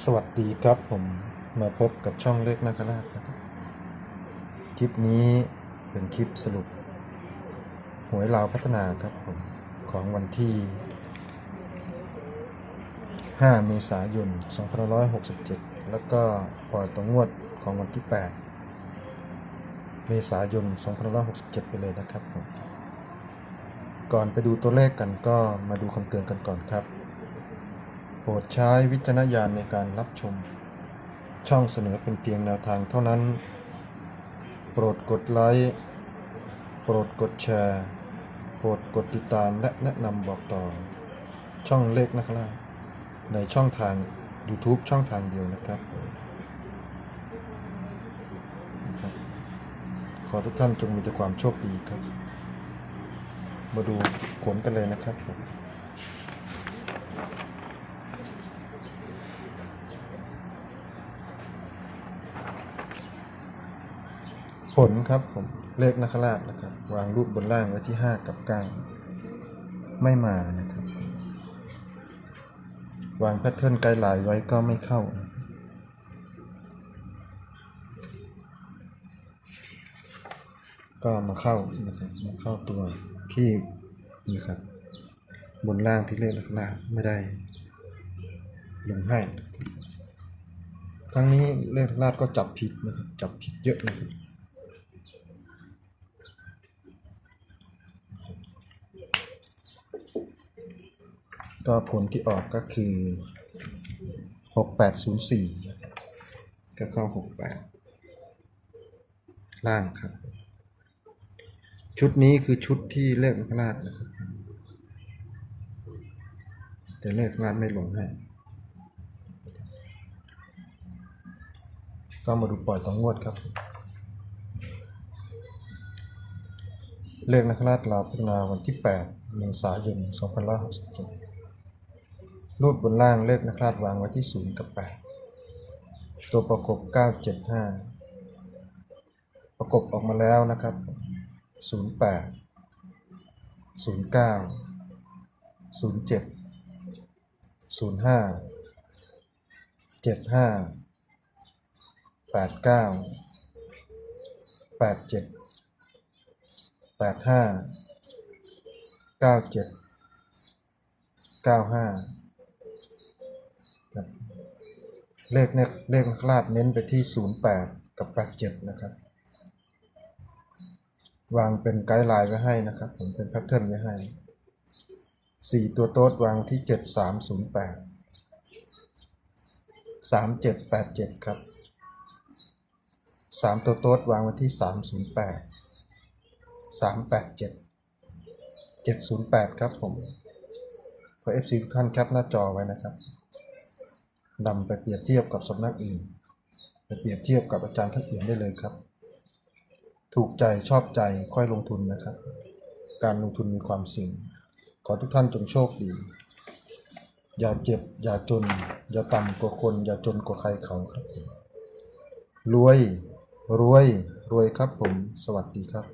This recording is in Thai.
สวัสดีครับผมมาพบกับช่องเล็กนาคราชนะครับ คลิปนี้เป็นคลิปสรุป หวยลาวพัฒนาครับผม ของวันที่ 5 เมษายน 2567 แล้วก็ปล่อยตัวงวดของวันที่ 8 เมษายน 2567 ไปเลยนะครับผม ก่อนไปดูตัวเลขกันก็มาดูคำเตือนกันก่อนครับ โปรดใช้วิจารณญาณในการรับชม ช่องเสนอเป็นเพียงแนวทางเท่านั้น โปรดกดไลค์ โปรดกดแชร์ โปรดกดติดตามและแนะนำบอกต่อ ช่องเลขนะครับในช่องทาง YouTube ช่องทางเดียวนะครับ ขอทุกท่านจงมีแต่ความโชคดีครับ มาดูผลกันเลยนะครับผม ลครับผมเลขนักราชนะครับ วางรูปบนล่างไว้ที่ 5 กับ9ไม่มานะครับ วางแพทเทิร์นไกด์ไลน์ไว้ก็ไม่เข้า ก็มาเข้านะครับมาเข้าตัวที่นะครับ บนล่างที่เลขนักราชไม่ได้ลงให้ครั้งนี้เลขนักราชก็จับผิดนะครับจับผิดเยอะนะครับ ก็ผลที่ออกก็คือ 6804 ก็เข้า 68 ล่างครับ ชุดนี้คือชุดที่เลขนักราชนะครับ แต่เลขนักราชไม่ลงให้ ก็มาดูปล่อยต่องวดครับ เลขนักราชเราวพัฒนาวันที่ 8 เมษายน2567 รูปบนล่างเลขนักราชวางไว้ที่ 0 กับ 8 ตัวประกบ 975 ประกบออกมาแล้วนะครับ 08 09 07 05 75 89 87 85 97 95 เลขเนี่ยเลขนักราชเน้นไปที่ 08 กับ 87 นะครับ วางเป็นไกด์ไลน์ไว้ให้นะครับ ผมเป็นแพทเทิร์นไว้ให้ 4 ตัวโต๊ดวางที่ 7308 3787 ครับ 3 ตัวโต๊ดวางไว้ที่ 308 387 708 ครับผมขอ FC ทุกท่านแคปหน้าจอไว้นะครับ นำไปเปรียบเทียบกับสำนักอื่น ไปเปรียบเทียบกับอาจารย์ท่านอื่นได้เลยครับ ถูกใจชอบใจค่อยลงทุนนะครับ การลงทุนมีความเสี่ยงขอทุกท่านจงโชคดี อย่าเจ็บ อย่าจน อย่าต่ำกว่าคน อย่าจนกว่าใครเขาครับ รวย รวย รวยครับผม สวัสดีครับ